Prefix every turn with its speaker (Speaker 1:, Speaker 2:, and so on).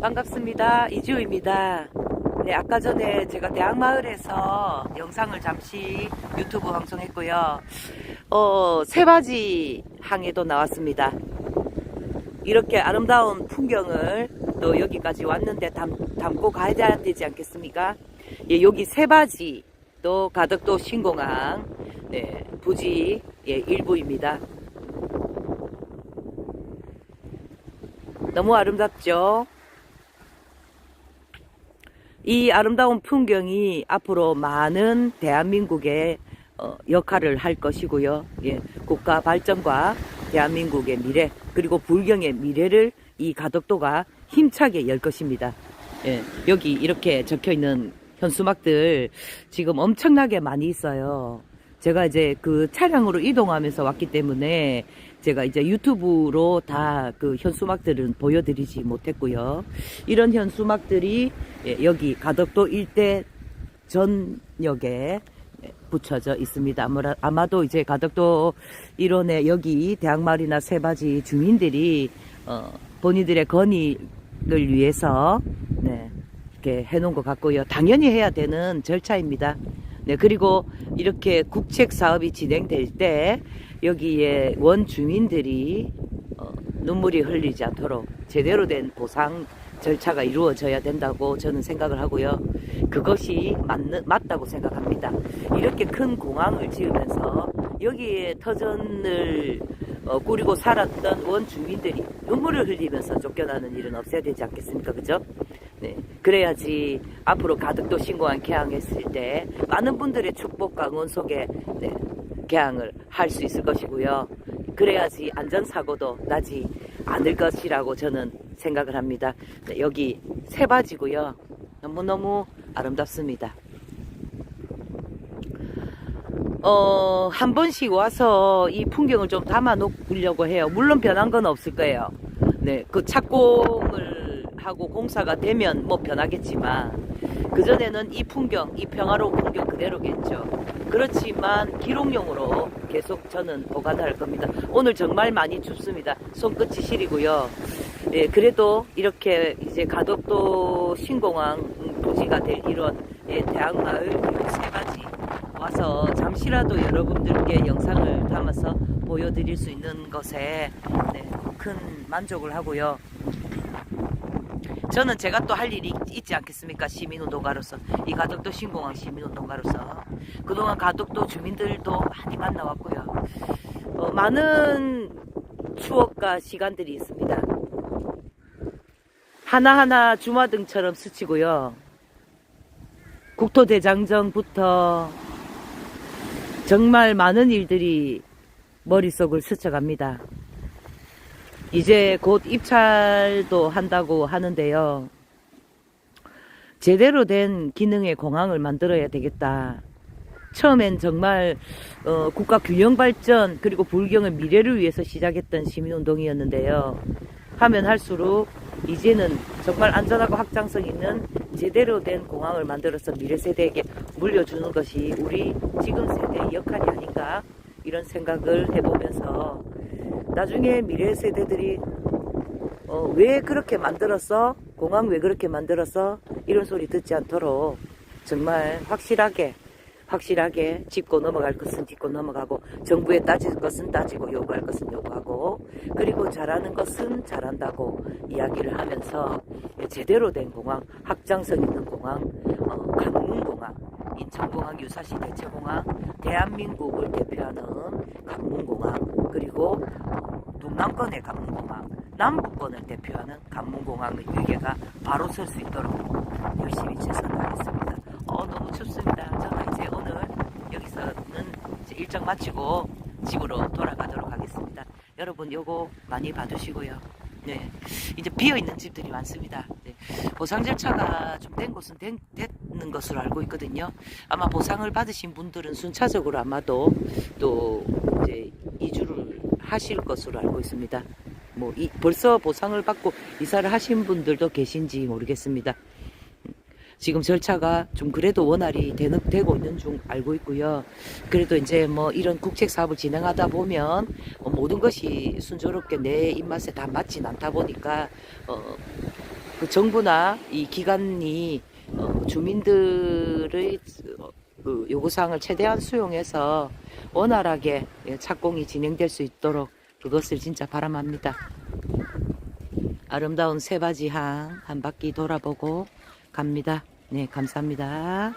Speaker 1: 반갑습니다. 이지우입니다. 네, 아까 전에 제가 대학마을에서 영상을 잠시 유튜브 방송했고요. 어, 새바지 항에도 나왔습니다. 이렇게 아름다운 풍경을 또 여기까지 왔는데 담, 담고 가야 되지 않겠습니까? 예, 여기 새바지 또 가덕도 신공항 네, 부지 예, 일부입니다. 너무 아름답죠? 이 아름다운 풍경이 앞으로 많은 대한민국의 어, 역할을 할 것이고요. 예, 국가 발전과 대한민국의 미래 그리고 불경의 미래를 이 가덕도가 힘차게 열 것입니다. 예, 여기 이렇게 적혀 있는 현수막들 지금 엄청나게 많이 있어요. 제가 이제 그 차량으로 이동하면서 왔기 때문에 제가 이제 유튜브로 다 그 현수막들은 보여드리지 못했고요. 이런 현수막들이 예, 여기 가덕도 일대 전역에 예, 붙여져 있습니다. 아마도 이제 가덕도 일원에 여기 대학마을이나 새바지 주민들이 어, 본인들의 건의를 위해서 네, 이렇게 해놓은 것 같고요. 당연히 해야 되는 절차입니다. 네, 그리고 이렇게 국책 사업이 진행될 때 여기에 원 주민들이 어, 눈물이 흘리지 않도록 제대로 된 보상 절차가 이루어져야 된다고 저는 생각을 하고요. 그것이 맞는, 맞다고 생각합니다. 이렇게 큰 공항을 지으면서 여기에 터전을 어, 꾸리고 살았던 원 주민들이 눈물을 흘리면서 쫓겨나는 일은 없어야 되지 않겠습니까? 그죠? 네. 그래야지 앞으로 가덕도 신공항 개항했을 때 많은 분들의 축복과 응원 속에 네, 개항을 할 수 있을 것이고요. 그래야지 안전사고도 나지 않을 것이라고 저는 생각을 합니다. 네, 여기 새바지고요. 너무너무 아름답습니다. 어, 한 번씩 와서 이 풍경을 좀 담아 놓으려고 해요. 물론 변한 건 없을 거예요. 네, 그 착공을 하고 공사가 되면 뭐 변하겠지만, 그전에는 이 풍경, 이 평화로운 풍경 그대로겠죠. 그렇지만 기록용으로 계속 저는 보관할 겁니다. 오늘 정말 많이 춥습니다. 손끝이 시리고요. 예, 그래도 이렇게 이제 가덕도 신공항 부지가 될 이런 예, 대학마을 세 가지 와서 잠시라도 여러분들께 영상을 담아서 보여드릴 수 있는 것에 네, 큰 만족을 하고요. 저는 제가 또 할 일이 있지 않겠습니까? 시민운동가로서. 이 가덕도 신공항 시민운동가로서. 그동안 가덕도 주민들도 많이 만나왔고요. 어, 많은 추억과 시간들이 있습니다. 하나하나 주마등처럼 스치고요. 국토대장정부터 정말 많은 일들이 머릿속을 스쳐갑니다. 이제 곧 입찰도 한다고 하는데요. 제대로 된 기능의 공항을 만들어야 되겠다. 처음엔 정말 어, 국가 균형 발전 그리고 불경의 미래를 위해서 시작했던 시민운동이었는데요. 하면 할수록 이제는 정말 안전하고 확장성 있는 제대로 된 공항을 만들어서 미래 세대에게 물려주는 것이 우리 지금 세대의 역할이 아닌가 이런 생각을 해보면서 나중에 미래 세대들이 어, 왜 그렇게 만들었어? 공항 왜 그렇게 만들었어? 이런 소리 듣지 않도록 정말 확실하게 확실하게 짚고 넘어갈 것은 짚고 넘어가고 정부에 따질 것은 따지고 요구할 것은 요구하고 그리고 잘하는 것은 잘한다고 이야기를 하면서 제대로 된 공항 확장성 있는 공항 어, 강문공항 인천공항 유사시 대체공항 대한민국을 대표하는 강문공항 그리고 어, 동남권의 강문공항 남부권을 대표하는 강문공항의 위계가 바로 설 수 있도록 열심히 최선을 하겠습니다. 어, 너무 춥습니다. 저는 이제 오늘 여기서는 이제 일정 마치고 집으로 돌아가도록 하겠습니다. 여러분 요거 많이 봐주시고요. 네, 이제 비어 있는 집들이 많습니다. 네, 보상 절차가 좀 된 곳은 된, 됐는 것으로 알고 있거든요. 아마 보상을 받으신 분들은 순차적으로 아마도 또 이제 이주를 하실 것으로 알고 있습니다. 뭐 이, 벌써 보상을 받고 이사를 하신 분들도 계신지 모르겠습니다. 지금 절차가 좀 그래도 원활히 되는, 되고 있는 중 알고 있고요. 그래도 이제 뭐 이런 국책 사업을 진행하다 보면 어, 모든 것이 순조롭게 내 입맛에 다 맞진 않다 보니까 어, 그 정부나 이 기관이 어, 주민들의 어, 그 요구사항을 최대한 수용해서 원활하게 예, 착공이 진행될 수 있도록 그것을 진짜 바람합니다. 아름다운 새바지항 한 바퀴 돌아보고 갑니다. 네, 감사합니다.